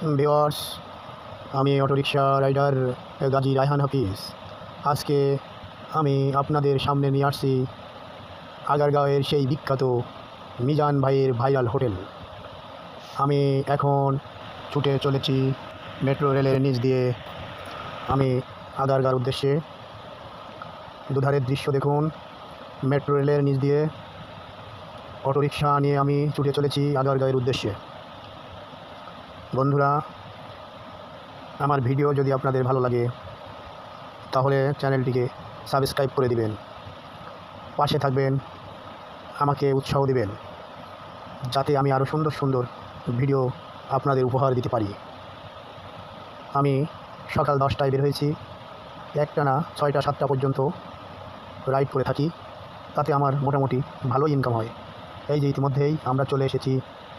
Viewers আমি auto rickshaw rider Gazi Raihan Hafiz. আজকে আমি আপনাদের সামনে নিয়ে আসছি আগারগাঁওয়ের সেই বিখ্যাত মিজান ভাইয়ের ভাইরাল হোটেল। আমি এখন ছুটে চলেছি মেট্রো রেলের নিচ দিয়ে। আমি আগারগাঁর উদ্দেশ্যে দুধারের দৃশ্য দেখুন। মেট্রো রেলের নিচ দিয়ে অটোরিকশা নিয়ে আমি ছুটে চলেছি আগারগাঁয়ের উদ্দেশ্যে। বন্ধুরা, আমার ভিডিও যদি আপনাদের ভালো লাগে, তাহলে চ্যানেলটিকে সাবস্ক্রাইব করে দিবেন। পাশে থাকবেন, আমাকে উৎসাহ দিবেন, যাতে আমি আরও সুন্দর সুন্দর ভিডিও আপনাদের উপহার দিতে পারি। আমি সকাল দশটায় বের হয়েছি, একটানা ছয়টা সাতটা পর্যন্ত রাইড করে থাকি, তাতে আমার মোটামুটি ভালো ইনকাম হয়। এই যে ইতিমধ্যেই আমরা চলে এসেছি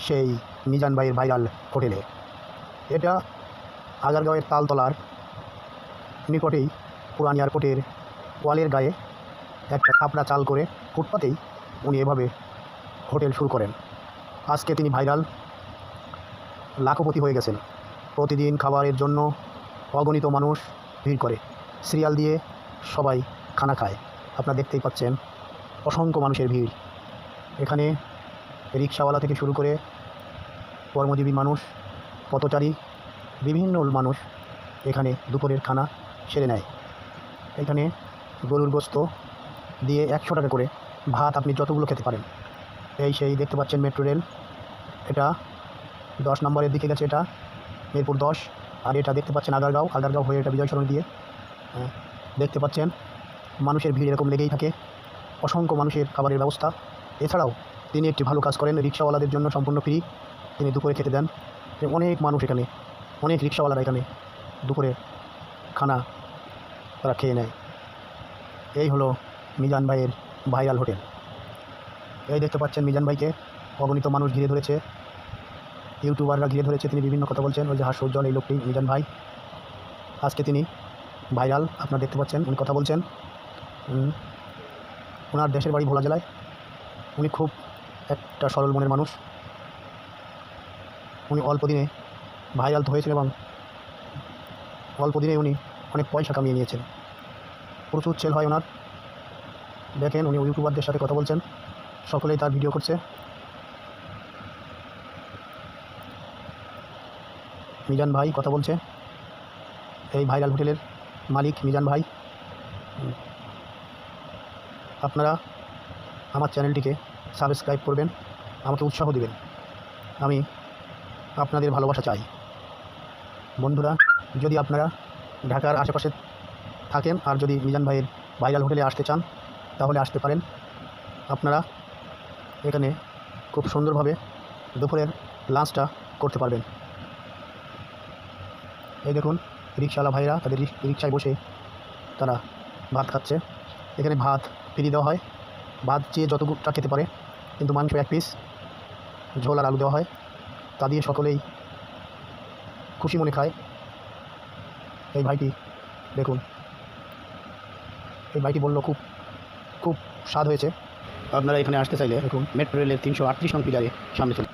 সেই মিজান ভাইয়ের ভাইরাল হোটেলে। এটা আগারগাঁওয়ের তালতলার নিকটেই পুরান এয়ারপোর্টের ওয়ালের গায়ে একটা খাপড়া চাল করে ফুটপাতেই উনি এভাবে হোটেল শুরু করেন। আজকে তিনি ভাইরাল লাখপতি হয়ে গেছেন। প্রতিদিন খাবারের জন্য অগণিত মানুষ ভিড় করে। সিরিয়াল দিয়ে সবাই খানা খায়। আপনারা দেখতেই পাচ্ছেন অসংখ্য মানুষের ভিড়। এখানে রিক্সাওয়ালা থেকে শুরু করে কর্মজীবী মানুষ পথচারী বিভিন্ন মানুষ এখানে দুপুরের খানা সেরে নেয়। এখানে গরুর গোস্ত দিয়ে একশো টাকা করে ভাত আপনি যতগুলো খেতে পারেন। এই সেই দেখতে পাচ্ছেন মেট্রো রেল। এটা দশ নম্বরের দিকে গেছে এটা মিরপুর দশ। আর এটা দেখতে পাচ্ছেন আগারগাঁও আগারগাঁও হয়ে এটা বিজয় সরণি দিয়ে। হ্যাঁ, দেখতে পাচ্ছেন মানুষের ভিড় এরকম লেগেই থাকে। অসংখ্য মানুষের খাবারের ব্যবস্থা। এছাড়াও তিনি একটি ভালো কাজ করেন রিক্সাওয়ালাদের জন্য সম্পূর্ণ ফ্রি। তিনি দুপুরে খেতে দেন। অনেক মানুষ এখানে, অনেক রিক্সাওয়ালারা এখানে দুপুরে খানা তারা খেয়ে নেয়। এই হলো মিজান ভাইয়ের ভাইরাল হোটেল। এই দেখতে পাচ্ছেন মিজান ভাইকে, অগণিত মানুষ ঘিরে ধরেছে। ইউটিউবাররা ঘিরে ধরেছে, তিনি বিভিন্ন কথা বলছেন। ওই যে হাস্য উজ্জ্বল এই লোকটি, মিজান ভাই। আজকে তিনি ভাইরাল, আপনারা দেখতে পাচ্ছেন, উনি কথা বলছেন। ওনার দেশের বাড়ি ভোলা জেলায়। উনি খুব একটা সরল মনের মানুষ। উনি অল্প দিনে ভাইরাল তো হয়েছেন এবং অল্প দিনে উনি অনেক পয়সা কামিয়ে নিয়েছেন। প্রচুর সেল হয় ওনার। দেখেন উনি ইউটিউবারদের সাথে কথা বলছেন। সকলেই তার ভিডিও করছে। মিজান ভাই কথা বলছে। এই ভাইরাল হোটেলের মালিক মিজান ভাই। আপনারা আমার চ্যানেলটিকে সাবস্ক্রাইব করবেন। আমাকে উৎসাহ দেবেন। আমি আপনাদের ভালোবাসা চাই। বন্ধুরা, যদি আপনারা ঢাকার আশেপাশে থাকেন আর যদি মিজান ভাইয়ের ভাইরাল হোটেলে আসতে চান, তাহলে আসতে পারেন। আপনারা এখানে খুব সুন্দরভাবে দুপুরের লাঞ্চটা করতে পারবেন। এই দেখুন, রিক্সাওয়ালা ভাইরা তাদের রিক- রিক্সায় বসে তারা ভাত খাচ্ছে। এখানে ভাত ফ্রি দেওয়া হয়। ভাত চেয়ে যতটুকটা খেতে পারে, কিন্তু মাংস এক পিস ঝোল আর আলু দেওয়া হয়। তা দিয়ে সকলেই খুশি মনে খায়। এই ভাইটি দেখুন। এই ভাইটি বলল খুব খুব স্বাদ হয়েছে। আপনারা এখানে আসতে চাইলে দেখুন। মেট্রো রেলের তিনশো আটত্রিশ নং পিলারে সামনে চলুন।